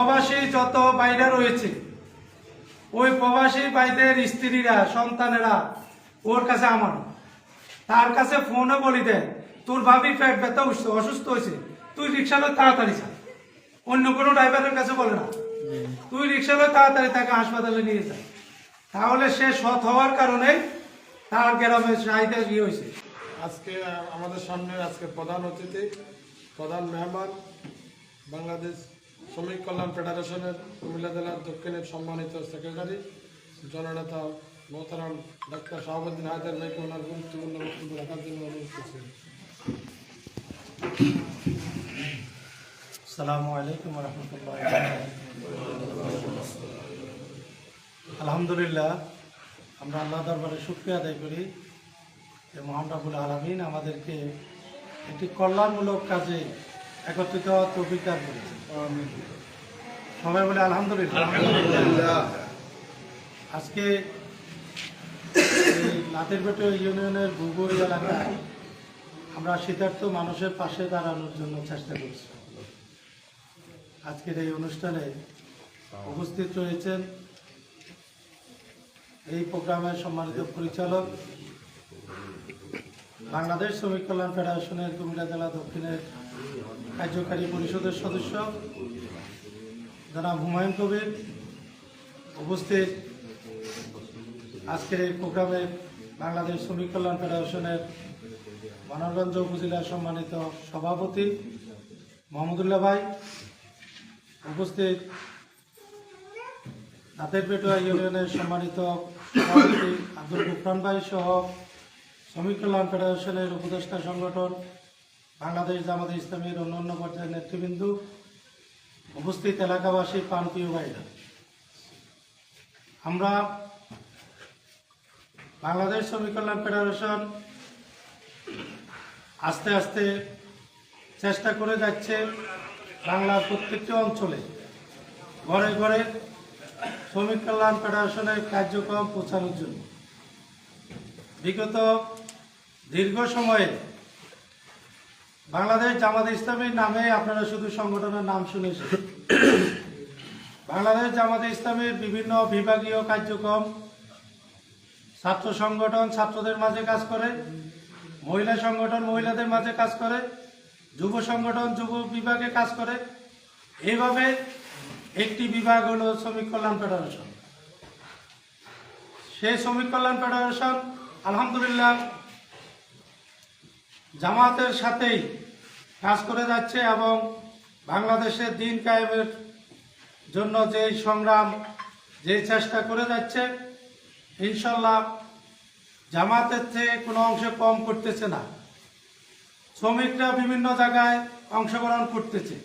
প্রবাসী যত বাইরে রয়েছে, ওই প্রবাসী বাইদের স্ত্রীরা, সন্তানেরা, ওর কাছে আমার। তার কাছে ফোনে বলি দেয় তোর ভাবি পেট ব্যথা অসুস্থ হয়েছে, তুই রিক্সা লয় তাড়াতাড়ি যা। অন্য কোনো ড্রাইভারের কাছে বলে না। তুই রিক্সা লয় তাড়াতাড়ি তাকে হাসপাতালে নিয়ে যা। তাহলে সে সৎ হওয়ার কারণে তার গ্রামে চাহিদা কি হয়েছে? আজকে আমাদের সামনে আজকে প্রধান অতিথি, প্রধান মেহমান, বাংলাদেশ শ্রমিক কল্যাণ ফেডারেশনের কুমিল্লা জেলার দক্ষিণের সম্মানিত সেক্রেটারি, জননেতা মোহতারাম ডাক্তার শাহাবুদ্দিন হায়দার নাইকে ওনার গুরুত্বপূর্ণ বক্তব্য রাখার জন্য অনুরোধ করছি। আসসালামু আলাইকুম রহমতুল্লাহ আলহামদুলিল্লাহ, আমরা আল্লাহ দরবারে শুক্রিয়া আদায় করি যে মহান রাবুল আলমিন আমাদেরকে একটি কল্যাণমূলক কাজে একত্রিত হওয়ার তৌফিক দান করেছে। সবাই বলে আলহামদুলিল্লাহ। আজকে এই লাতেরপেট ইউনিয়নের ভূগোল এলাকায় আমরা শীতার্থ মানুষের পাশে দাঁড়ানোর জন্য চেষ্টা করছি। আজকের এই অনুষ্ঠানে উপস্থিত রয়েছেন এই প্রোগ্রামের সম্মানিত পরিচালক বাংলাদেশ শ্রমিক কল্যাণ ফেডারেশনের কুমিল্লা জেলা দক্ষিণের কার্যকারী পরিষদের সদস্য, জনাব হুমায়ুন কবির উপস্থিত আজকের এই প্রোগ্রামে বাংলাদেশ শ্রমিক কল্যাণ ফেডারেশনের মানবগঞ্জ উপজেলার সম্মানিত সভাপতি মোহাম্মদুল্লাহ ভাই উপস্থিত, দাঁতের পেটুয়া ইউনিয়নের সম্মানিত সভাপতি আব্দুল গুফরান ভাই সহ শ্রমিক কল্যাণ ফেডারেশনের উপদেষ্টা সংগঠন, বাংলাদেশ জামাত ইসলামের অন্যান্য পর্যায়ের নেতৃবৃন্দ, উপস্থিত এলাকাবাসী, প্রান্তীয় ভাইরা। আমরা বাংলাদেশ শ্রমিক কল্যাণ ফেডারেশন আস্তে আস্তে চেষ্টা করে যাচ্ছে বাংলার প্রত্যেকটি অঞ্চলে। ঘরে ঘরে শ্রমিক কল্যাণ ফেডারেশনের কার্যক্রম পৌঁছানোর জন্য। বিগত দীর্ঘ সময়ে বাংলাদেশ জামাত ইসলামীর নামে আপনারা শুধু সংগঠনের নাম শুনেছেন। বাংলাদেশ জামাত ইসলামের বিভিন্ন বিভাগীয় কার্যক্রম ছাত্র সংগঠন ছাত্রদের মাঝে কাজ করে, মহিলা সংগঠন মহিলাদের মাঝে কাজ করে, যুব সংগঠন যুব বিভাগে কাজ করে। এইভাবে একটি বিভাগ হলো শ্রমিক কল্যাণ ফেডারেশন। সেই শ্রমিক কল্যাণ ফেডারেশন আলহামদুলিল্লাহ জামাতের সাথেই কাজ করে যাচ্ছে এবং বাংলাদেশের দিন কায়েমের জন্য যে সংগ্রাম যে চেষ্টা করে যাচ্ছে, ইনশাল্লাহ জামাতের চেয়ে কোনো অংশে কম করতেছে না। শ্রমিকরা বিভিন্ন জায়গায় অংশগ্রহণ করতেছে।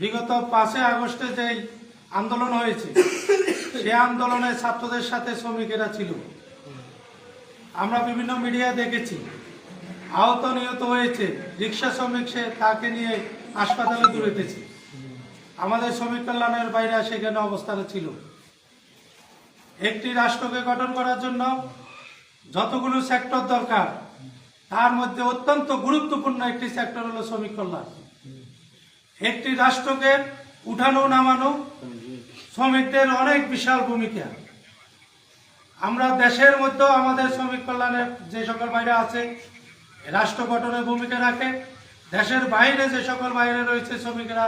বিগত পাঁচই আগস্টে যেই আন্দোলন হয়েছে, সে আন্দোলনে ছাত্রদের সাথে শ্রমিকেরা ছিল। আমরা বিভিন্ন মিডিয়ায় দেখেছি আহত নিহত হয়েছে। রিক্সা শ্রমিক সে তাকে নিয়ে হাসপাতালে দূরেতেছে। আমাদের শ্রমিক কল্যাণের বাইরে সেখানে অবস্থানে ছিল। একটি রাষ্ট্রকে গঠন করার জন্য যতগুলো সেক্টর দরকার, তার মধ্যে অত্যন্ত গুরুত্বপূর্ণ একটি সেক্টর হলো শ্রমিক কল্যাণ। একটি রাষ্ট্রকে উঠানো নামানো শ্রমিকদের অনেক বিশাল ভূমিকা। আমরা দেশের মধ্যেও আমাদের শ্রমিক কল্যাণের যে সকল বাইরে আছে রাষ্ট্র গঠনের ভূমিকা রাখে। দেশের বাইরে যে সকল বাইরে রয়েছে শ্রমিকরা,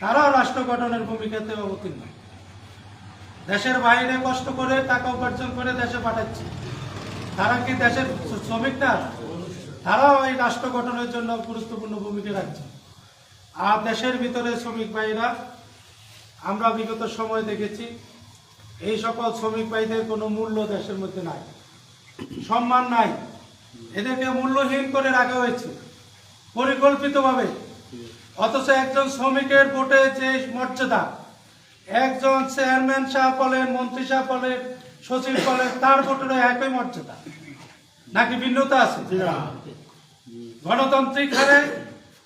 তারাও রাষ্ট্র গঠনের ভূমিকাতে অবতীর্ণ। দেশের বাইরে কষ্ট করে টাকা উপার্জন করে দেশে পাঠাচ্ছে। তারা কি দেশের শ্রমিক না? তারাও এই রাষ্ট্র গঠনের জন্য গুরুত্বপূর্ণ ভূমিকা রাখছে। আর দেশের ভিতরে শ্রমিক ভাইরা, আমরা বিগত সময় দেখেছি, এই সকল শ্রমিক ভাইদের কোনো মূল্য দেশের মধ্যে নাই। সম্মান নাই। এদেরকে মূল্যহীন করে রাখা হয়েছে পরিকল্পিতভাবে। অথচ একজন শ্রমিকের ভোটে যে মর্যাদা একজন চেয়ারম্যান সাহেব বলেন মন্ত্রী সাহেব বলেন সচিব বলেন তার ভোটেরও একই মর্যাদা। নাকি ভিন্নতা আছে? গণতান্ত্রিক হারে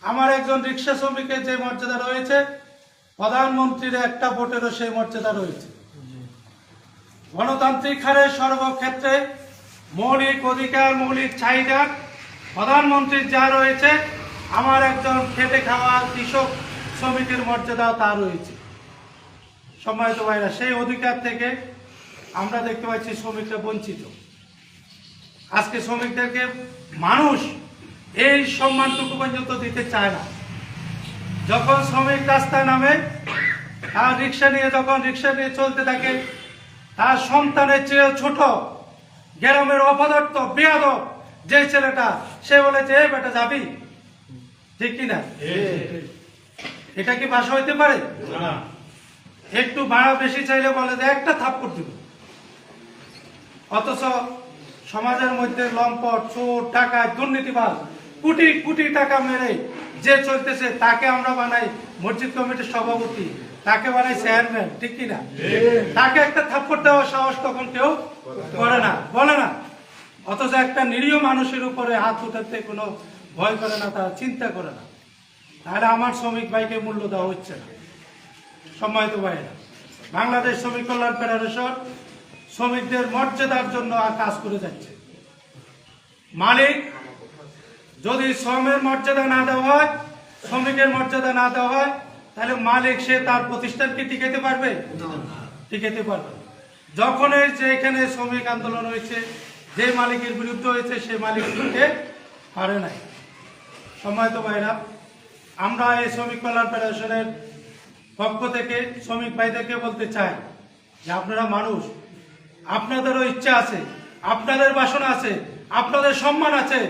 আমার একজন রিক্সা শ্রমিকের যে মর্যাদা রয়েছে প্রধানমন্ত্রীর একটা ভোটেরও সেই মর্যাদা রয়েছে। গণতান্ত্রিক হারে সর্বক্ষেত্রে মৌলিক অধিকার, মৌলিক চাহিদা। প্রধানমন্ত্রীর যা রয়েছে, আমার একজন খেটে খাওয়া কৃষক শ্রমিকের মর্যাদা তা রয়েছে। সম্মানিত ভাইরা, সেই অধিকার থেকে আমরা দেখতে পাচ্ছি শ্রমিকরা বঞ্চিত। আজকে শ্রমিকদেরকে মানুষ এই সম্মানটুকু পর্যন্ত দিতে চায় না। যখন শ্রমিক রাস্তায় নামে, তার রিক্সা নিয়ে, যখন রিক্সা নিয়ে চলতে থাকে, তার সন্তানের চেয়ে ছোট গ্রামের অপদার্থ বেয়াদব যে ছেলেটা সে বলে যে "এ বেটা যাবি? ঠিক কিনা এটা কি বাসা হইতে পারে? একটু ভাড়া বেশি চাইলে বলে যে একটা থাপ্পড় দিব। অথচ সমাজের মধ্যে লম্পট চোর টাকা দুর্নীতিবাজ কোটি কোটি টাকা মেরে যে চলতেছে তাকে আমরা বানাই মসজিদ কমিটির সভাপতি। তাকে বানাই চেয়ারম্যান ঠিক কিনা তাকে একটা থাপ্পড় দেওয়ার সাহস তখন কেউ করে না, বলে না। অথচ একটা নিরীহ মানুষের উপরে হাত উঠাতে কোনো ভয় করে না, তারা চিন্তা করে না। তাহলে আমার শ্রমিক ভাইকে মূল্য দেওয়া হচ্ছে না। সম্মানিত ভাইয়েরা, বাংলাদেশ শ্রমিক কল্যাণ ফেডারেশন শ্রমিকদের মর্যাদার জন্য আর কাজ করে যাচ্ছে। মালিক, যদি শ্রমের মর্যাদা না দেওয়া হয়, শ্রমিকের মর্যাদা না দেওয়া হয় তাহলে মালিক সে তার প্রতিষ্ঠানকে টিকাতে পারবে? টিকাতে পারবে। যখন যে এখানে শ্রমিক আন্দোলন হয়েছে যে মালিকের বিরুদ্ধে হয়েছে সে মালিক টিকতে পারে নাই। সম্মানিত ভাইরা আমরা এই শ্রমিক কল্যাণ ফেডারেশনের পক্ষ থেকে শ্রমিক ভাইদেরকে বলতে চাই যে আপনারা মানুষ আপনাদেরও ইচ্ছা আছে আপনাদের বাসনা আছে আপনাদের সম্মান আছে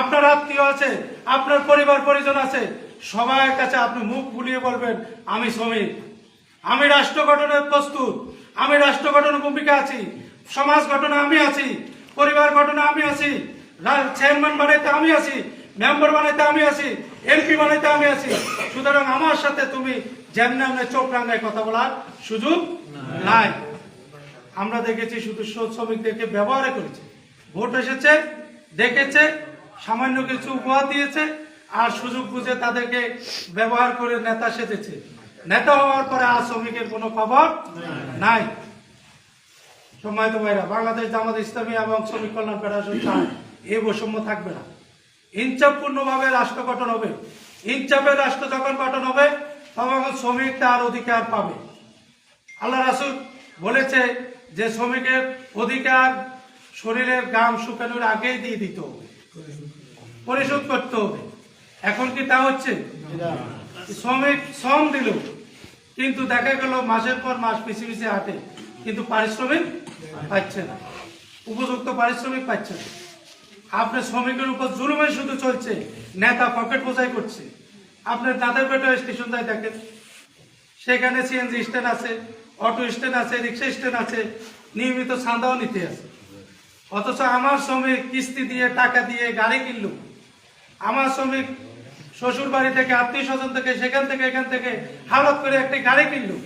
আপনার আত্মীয় আছে আপনার পরিবার পরিজন আছে সবার কাছে আপনি মুখ বুলিয়ে বলবেন, আমি শ্রমিক আমি রাষ্ট্র গঠনের প্রস্তুত, আমি রাষ্ট্র গঠনের ভূমিকা আছি, সমাজ গঠনে আমি আছি, পরিবার গঠনে আমি আছি চেয়ারম্যান বানাইতে আমি আছি, মেম্বার বানাইতে আমি আছি, এমপি বানাইতে আমি আছি। সুতরাং আমার সাথে তুমি যেমন আমরা চোখ রাঙ্গায় কথা বলার সুযোগ নাই। আমরা দেখেছি শুধু শ্র- শ্রমিকদেরকে ব্যবহারে করেছে। ভোট এসেছে, দেখেছে, সামান্য কিছু উপহার দিয়েছে আর সুযোগ বুঝে তাদেরকে ব্যবহার করে নেতা সেজেছে। নেতা হওয়ার পরে আর শ্রমিকের কোনো খবর নাই। সম্মানিত ভাইরা, বাংলাদেশ জামাত ইসলামী এবং শ্রমিক কল্যাণ ফেডারেশন চায়, এই বৈষম্য থাকবে না। ইনচাপপূর্ণভাবে রাষ্ট্র গঠন হবে। ইনচাপের রাষ্ট্র যখন গঠন হবে, তখন শ্রমিক তার অধিকার পাবে। আল্লাহ রাসুল বলেছে যে শ্রমিকের অধিকার শরীরের গাম শুকানোর আগেই দিয়ে দিতে পরিশোধ করতে হবে। এখন কি তা হচ্ছে? শ্রমিক শ্রম দিল। কিন্তু দেখা গেল মাসের পর মাস পিছিয়ে পিছিয়ে হাঁটে। কিন্তু পারিশ্রমিক পাচ্ছে না। উপযুক্ত পারিশ্রমিক পাচ্ছে না। আপনার শ্রমিকের উপর জুলুমে শুধু চলছে। নেতা পকেট বোঝাই করছে। আপনার দাদার পেটে স্টেশন যায় দেখেন। সেখানে সিএনজি স্ট্যান্ড আছে অটো স্ট্যান্ড আছে রিক্সা স্ট্যান্ড আছে নিয়মিত চাঁদাও নিতে আছে। অথচ আমার শ্রমিক কিস্তি দিয়ে টাকা দিয়ে গাড়ি কিনলো। আমার শ্রমিক শ্বশুর বাড়ি থেকে আত্মীয় স্বজন থেকে, সেখান থেকে, এখান থেকে হালত করে একটি গাড়ি কিনলো।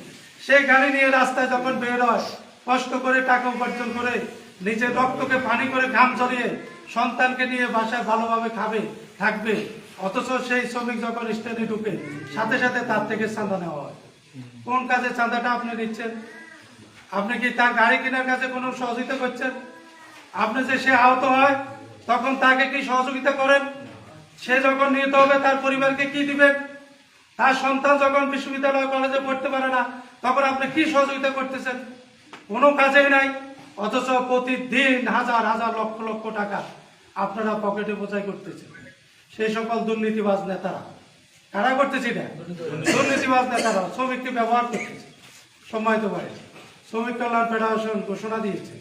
সেই গাড়ি নিয়ে রাস্তায় যখন বের হয় কষ্ট করে টাকা উপার্জন করে নিজের রক্তকে পানি করে ঘাম ঝরিয়ে সন্তানকে নিয়ে বাসায় ভালোভাবে খাবে, থাকবে, অথচ সেই শ্রমিক যখন স্ট্যান্ডে ঢুকে, সাথে সাথে তার থেকে চাঁদা নেওয়া হয়। কোন কাজে চাঁদাটা আপনি নিচ্ছেন? আপনি কি তার গাড়ি কেনার কাছে কোনো সহযোগিতা করছেন? আপনি যে সে আহত হয়, তখন তাকে কি সহযোগিতা করেন? সে যখন নিহত হবে, তার পরিবারকে কি দিবেন? তার সন্তান যখন বিশ্ববিদ্যালয় কলেজে পড়তে পারে না, তখন আপনি কি সহযোগিতা করতেছেন? কোনো কাজেই নাই, অথচ প্রতিদিন হাজার হাজার লক্ষ লক্ষ টাকা আপনারা পকেটে বোঝাই করতেছেন। সেই সকল দুর্নীতিবাজ নেতারা। কারা করতেছি না দুর্নীতিবাজ নেতারা, শ্রমিককে ব্যবহার করতেছে। সময় তো পারে শ্রমিক কল্যাণ ফেডারেশন ঘোষণা দিয়েছে,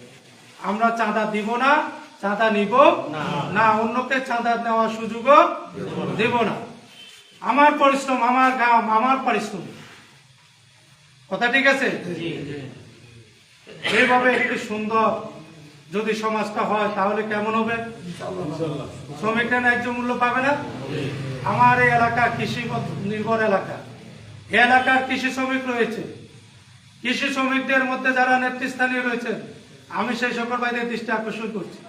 আমরা চাঁদা দিব না চাঁদা নিব? না। অন্যকে চাঁদা নেওয়ার সুযোগও দেব না। আমার পরিশ্রম আমার গাম আমার পরিশ্রম। কথা ঠিক আছে? এইভাবে একটি সুন্দর যদি সমাজটা হয় তাহলে কেমন হবে? শ্রমিকরা ন্যায্য মূল্য পাবে না? আমার এই এলাকা কৃষি নির্ভর এলাকা। এই এলাকার কৃষি শ্রমিক রয়েছে। কৃষি শ্রমিকদের মধ্যে যারা নেতৃস্থানীয় রয়েছেন আমি সেই সকল ভাইদের দৃষ্টি আকর্ষণ করছি।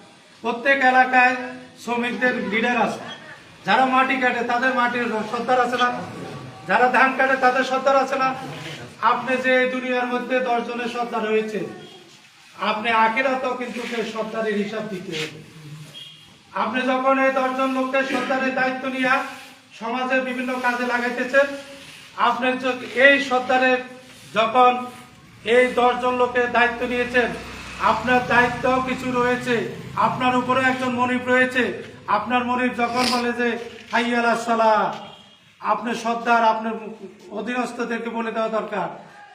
প্রত্যেক এলাকায় শ্রমিকদের লিডার আছে। যারা মাটি কাটে, তাদের মাটির সর্দার আছে না। যারা ধান কাটে, তাদের সর্দার আছে না। আপনি যে দুনিয়ার মধ্যে দশ জনের সর্দার হয়েছে আপনি আখেরাতেও কিন্তু সর্দারের হিসাব দিতে হবে। আপনি যখন এই দশজন লোককে সর্দারের দায়িত্ব নিয়ে সমাজের বিভিন্ন কাজে লাগাইতেছেন আপনার এই সর্দারের যখন এই দশজন লোকের দায়িত্ব নিয়েছেন, আপনার দায়িত্বও কিছু রয়েছে। আপনার উপরে একজন মনিব রয়েছে। আপনার মনিব যখন বলে যে হাইয়াল সালা আপনি সর্দার আপনার অধীনস্থদেরকে বলে দেওয়া দরকার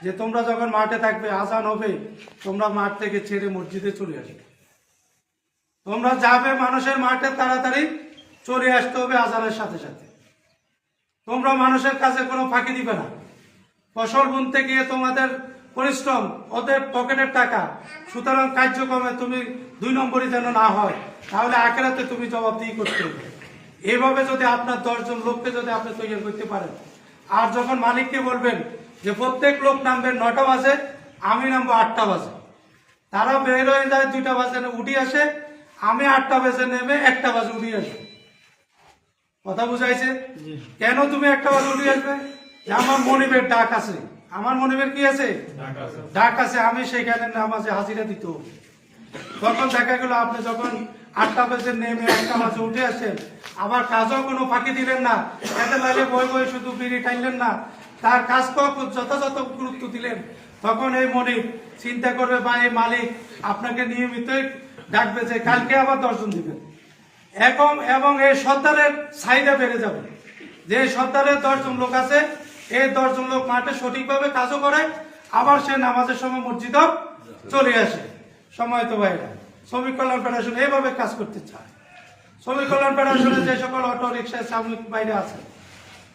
যে, তোমরা যখন মাঠে থাকবে, আজান হবে, তোমরা মাঠ থেকে ছেড়ে মসজিদে চলে আসবে। তোমরা যাবে মানুষের মাঠে, তাড়াতাড়ি চলে আসতে হবে আজানের সাথে সাথে। তোমরা মানুষের কাছে কোনো ফাঁকি দিবে না। ফসল বুনতে গিয়ে তোমাদের পরিশ্রম ওদের পকেটের টাকা। সুতরাং কার্যক্রমে তুমি দুই নম্বরই যেন না হয় তাহলে আখেরাতে তুমি জবাবদিহি করতে হবে। এইভাবে যদি আপনার দশজন লোককে যদি আপনি তৈরি করতে পারেন আর যখন মালিককে বলবেন যে প্রত্যেক লোক নামবে নটা বাজে আমি নামবো আটটা বাজে। তারা বের হয়ে যায় দুইটা বাজে উঠি আসে আমি আটটা বাজে নেমে একটা বাজে উঠি আসি। কথা বুঝাইছে? কেন তুমি একটা বাজে উঠে আসবে? যে আমার মনিবের ডাক আছে। আমার মনে মনিবের কি আছে? ডাক আছে। আমি সেখানে নামাজে হাজিরা দিতে। তখন দেখা গেল আপনি যখন আটটা বাজে নেমে একটা বাজে উঠে আসেন আবার কাজও কোনো ফাঁকি দিলেন না। এতে লাগে বই বই শুধু বিড়ি টাইলেন না। তার কাজকেও খুব যথাযথ গুরুত্ব দিলেন। তখন এই মনিব চিন্তা করবে বা এই মালিক আপনাকে নিয়মিতই ডাকবে যে কালকে আবার দর্শন দিবেন। এখন এবং এই সর্দারের চাহিদা বেড়ে যাবে। যে সর্দারের দশজন লোক আছে এই দশজন লোক মাঠে সঠিকভাবে কাজও করে, আবার সে নামাজের সময় মসজিদও চলে আসে। সময় তো বাইরে। শ্রমিক কল্যাণ ফেডারেশন এইভাবে কাজ করতে চায়। শ্রমিক কল্যাণ ফেডারেশনে যে সকল অটো, রিক্সা, শ্রমিক বাইরে আছে।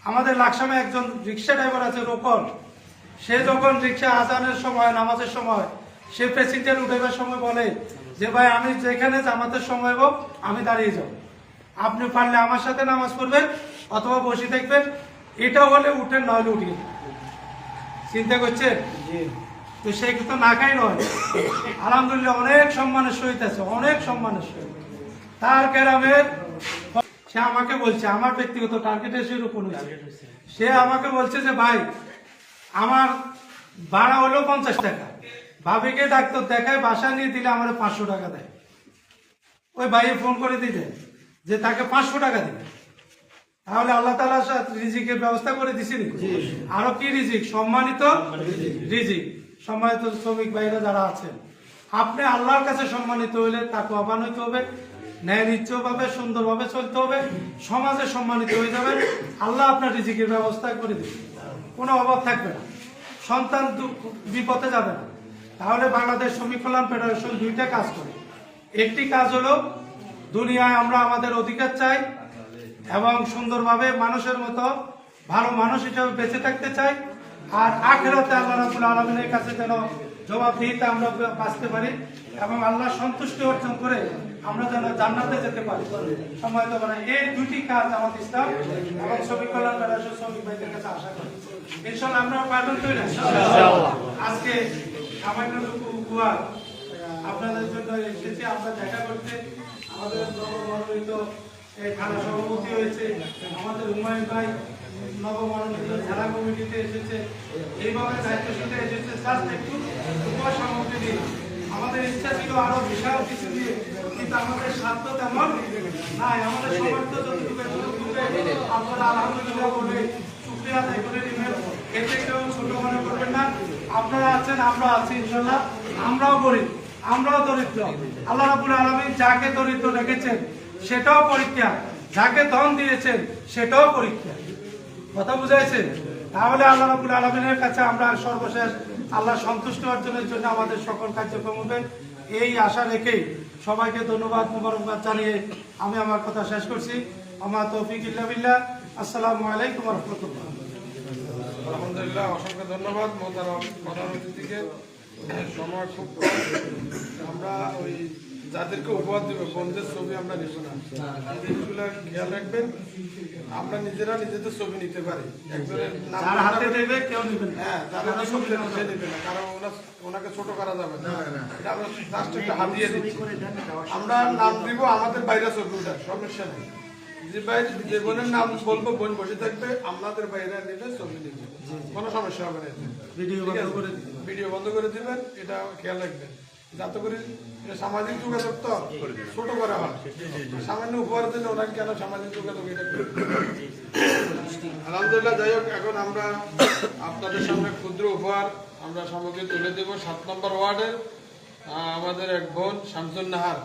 আমাদের লাকসামে একজন রিক্সা ড্রাইভার আছে, রোকন। সে যখন রিক্সা আজানের সময়, নামাজের সময়, সে প্রেসিডেন্ট উঠেবার সময় বলে যে, ভাই, আমি যেখানে জামাতের সময় হোক আমি দাঁড়িয়ে যাব। আপনি পারলে আমার সাথে নামাজ পড়বেন অথবা বসে থাকবেন এটা হলে উঠেন নইলে উঠিয়ে চিন্তা করছেন? তো সে কিন্তু না খাই নয়। আলহামদুলিল্লাহ অনেক সম্মানের সহিত আছে অনেক সম্মানের সহিত। তার গ্রামের সে আমাকে বলছে আমার ব্যক্তিগত টার্গেট এসে রূপণ হয়েছে। সে আমাকে বলছে যে ভাই আমার ভাড়া হলো পঞ্চাশ টাকা। ভাবিকে ডাক্তার দেখায় বাসা নিয়ে দিলে আমার পাঁচশো টাকা দেয়। ওই ভাইয়ে ফোন করে দিতে যে তাকে পাঁচশো টাকা দিবে তাহলে আল্লাহ তালা রিজিকের ব্যবস্থা করে দিছিনি আরও কি রিজিক? সম্মানিত রিজিক। সম্মানিত শ্রমিক ভাইরা যারা আছেন আপনি আল্লাহর কাছে সম্মানিত হইলে তাকে অবান হইতে হবে ন্যায় নিশ্চয়ভাবে সুন্দরভাবে চলতে হবে সমাজে সম্মানিত হয়ে যাবেন। আল্লাহ আপনার রিজিকের ব্যবস্থা করে দিবে কোনো অভাব থাকবে না। সন্তান বিপথে যাবে না। তাহলে বাংলাদেশ শ্রমিক কল্যাণ ফেডারেশন দুইটা কাজ করে। একটি কাজ হলো দুনিয়ায় আমরা আমাদের অধিকার চাই এবং সুন্দরভাবে মানুষের মতো ভালো মানুষ হিসেবে বেঁচে থাকতে চাই। আর আখেরাতে আল্লাহ রাবুল আলমিনের কাছে যেন জবাবদিহিতে আমরা বাঁচতে পারি এবং আল্লাহ সন্তুষ্টি অর্জন করে আমরা যেন জান্নাতে যেতে পারি। সময় তো মানে এই দুটি কাজ আমাদের ইসলাম এবং শ্রমিক কল্যাণ ফেডারেশন শ্রমিক ভাইদের কাছে আশা করি। ইনশাল্লাহ আমরা পারবেন তো আজকে সামান্যটুকু আপনাদের জন্য এসেছি। আমরা দেখা করতে আমাদের নবমনোনীত এই থানা সভাপতি হয়েছে, আমাদের হুমায়ুন ভাই কমিটিতে এসেছে, এইভাবে এসেছে। জাস্ট একটু দিয়ে, আমাদের ইচ্ছা ছিল আরও বিশাল কিছু দিয়ে, কিন্তু আমাদের তেমন নাই, আমাদের সমর্থ যতটুকু আপনারা আলহামদুলিল্লাহ আদায় করে নেবেন। এতে কেউ ছোট মনে করবেন না। আপনারা আছেন আমরা আছি, ইনশাল্লাহ। আমরাও গরিব, আমরাও দরিদ্র। আল্লাহ রাবুল আলমী যাকে দরিদ্র রেখেছেন সেটাও পরীক্ষা। যাকে ধন দিয়েছেন, সেটাও পরীক্ষা। কথা বুঝাইছে তাহলে আল্লাহ রাবুল আলমিনের কাছে আমরা সর্বশেষ আল্লাহ সন্তুষ্ট অর্জনের জন্য আমাদের সকল কার্যক্রম হবে। এই আশা রেখেই সবাইকে ধন্যবাদ, মুবারকবাদ জানিয়ে আমি আমার কথা শেষ করছি। আমার তৌফিক ইল্লা বিল্লাহ। আসসালামু আলাইকুম রহমতুল্লাহ। আলহামদুলিল্লাহ, অসংখ্য ধন্যবাদ প্রধান অতিথিকে। সময় খুব আমরা ওই যাদেরকে উপহার দেবো বন্ধুদের ছবি আমরা নিব না। জিনিসগুলো খেয়াল রাখবেন আমরা নিজেরা নিজেদের ছবি নিতে পারি। একজনের নাম যার হাতে দেবে কেউ নেবেন না। যাদের ছবি নেবে। না কারণ ওনা- ওনাকে ছোট করা যাবে না। এটা আমরা জাস্ট একটা হাতিয়ে দিচ্ছি। আমরা নাম দিব আমাদের বাইরে ছবি ওঠা সমস্যা নেই। যে ভাই যে বোনের নাম বলব বোন বসে থাকবে আমাদের বাইরে নিলে ছবি নিবে। কোনো সমস্যা হবে না। ভিডিও বন্ধ করে দিবেন এটা খেয়াল রাখবেন। যাতে করে সামাজিক যোগাযোগ তো ছোট করা হয়। সামান্য উপহার দিলে ওনাকে কেন সামাজিক যোগাযোগ এটা আলহামদুলিল্লাহ, যাই হোক, এখন আমরা আপনাদের সামনে ক্ষুদ্র উপহার আমরা সামগ্রী তুলে দেব। সাত নম্বর ওয়ার্ডের আমাদের এক বোন শামসুন নাহার